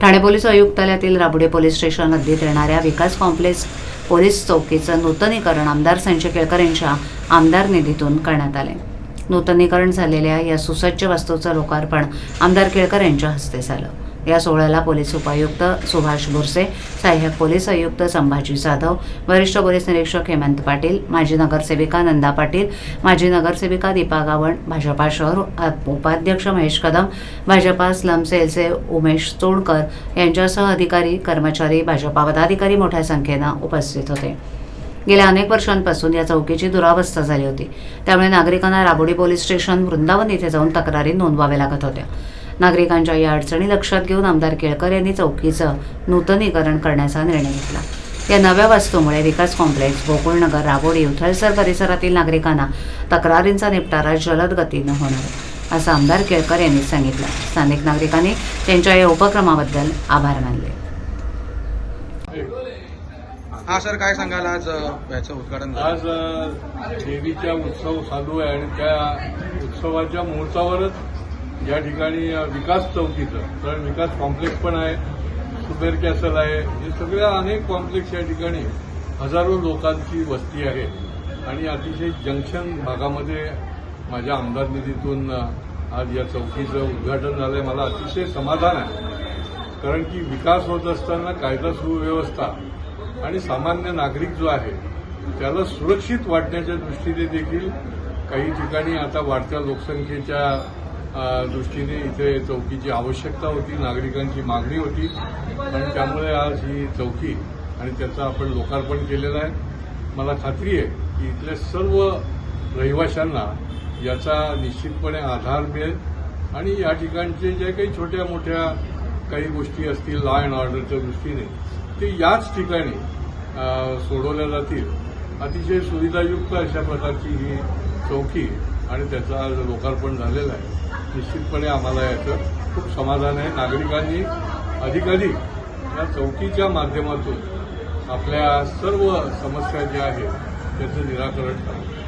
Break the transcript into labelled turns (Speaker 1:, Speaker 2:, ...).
Speaker 1: Thane police आयुक्तालयातील राबुडे police station हद्दीत येणाऱ्या विकास कॉम्प्लेक्स पोलीस चौकीचं नूतनीकरण आमदार संजय केळकर यांच्या आमदार निधीतून करण्यात आले. नूतनीकरण झालेल्या या सुसज्ज वस्तूचं लोकार्पण आमदार केळकर यांच्या हस्ते झालं. या सोहळ्याला पोलीस उपायुक्त सुभाष भुरसे सहाय्यक पोलीस आयुक्त संभाजी जाधव वरिष्ठ पोलीस निरीक्षक हेमंत पाटील माजी नगरसेविका नंदा पाटील माजी नगरसेविका दीपा गावण भाजपा शहर उपाध्यक्ष महेश कदम भाजपा स्लम सेलचे उमेश चोडकर यांच्यासह अधिकारी कर्मचारी भाजपा पदाधिकारी मोठ्या संख्येनं उपस्थित होते. गेल्या अनेक वर्षांपासून या चौकीची दुरावस्था झाली होती. त्यामुळे नागरिकांना राबोडी पोलीस स्टेशन वृंदावन इथे जाऊन तक्रारी नोंदवाव्या लागत होत्या. नागरिकांच्या या अडचणी लक्षात घेऊन आमदार केळकर यांनी चौकीचं नूतनीकरण करण्याचा निर्णय घेतला. या नव्या वस्तूमुळे विकास कॉम्प्लेक्स गोकुळनगर राबोडी उथळसर परिसरातील नागरिकांना तक्रारींचा निपटारा जलद गतीनं होणार आहे, असं आमदार केळकर यांनी सांगितलं. स्थानिक नागरिकांनी त्यांच्या या उपक्रमाबद्दल आभार मानले.
Speaker 2: हा सर काय सांगाल आज याचं उद्घाटन
Speaker 3: आज देवीचा उत्सव चालू आहे आणि त्या उत्सवाच्या मुहूर्तावरच या ठिकाणी विकास चौकीचं तर विकास कॉम्प्लेक्स पण आहे सुबेर कॅसल आहे हे सगळ्या अनेक कॉम्प्लेक्स या ठिकाणी हजारो लोकांची वस्ती आहे. आणि अतिशय जंक्शन भागामध्ये माझ्या आमदार निधीतून आज या चौकीचं उद्घाटन झालंय. मला अतिशय समाधान आहे. कारण की विकास होत असताना कायदा सुव्यवस्था आणि सामान्य नागरिक जो आहे त्याला सुरक्षित वाटण्याच्या दृष्टीने देखील काही ठिकाणी आता वाढत्या लोकसंख्येच्या दृष्टीने इथे चौकीची आवश्यकता होती नागरिकांची मागणी होती. आणि त्यामुळे आज ही चौकी आणि त्याचं आपण लोकार्पण केलेलं आहे. मला खात्री आहे की इथल्या सर्व रहिवाशांना याचा निश्चितपणे आधार मिळेल. आणि या ठिकाणचे जे काही छोट्या मोठ्या काही गोष्टी असतील लॉ अँड ऑर्डरच्या दृष्टीने ते याच ठिकाणी सोडवल्या जातील. अतिशय सुविधायुक्त अशा प्रकारची ही चौकी आणि त्याचं आज लोकार्पण झालेलं आहे. निश्चितपणे आम्हाला याचं खूप समाधान आहे. नागरिकांनी अधिकाधिक या चौकीच्या माध्यमातून आपल्या सर्व समस्या ज्या आहेत त्याचं निराकरण करावं.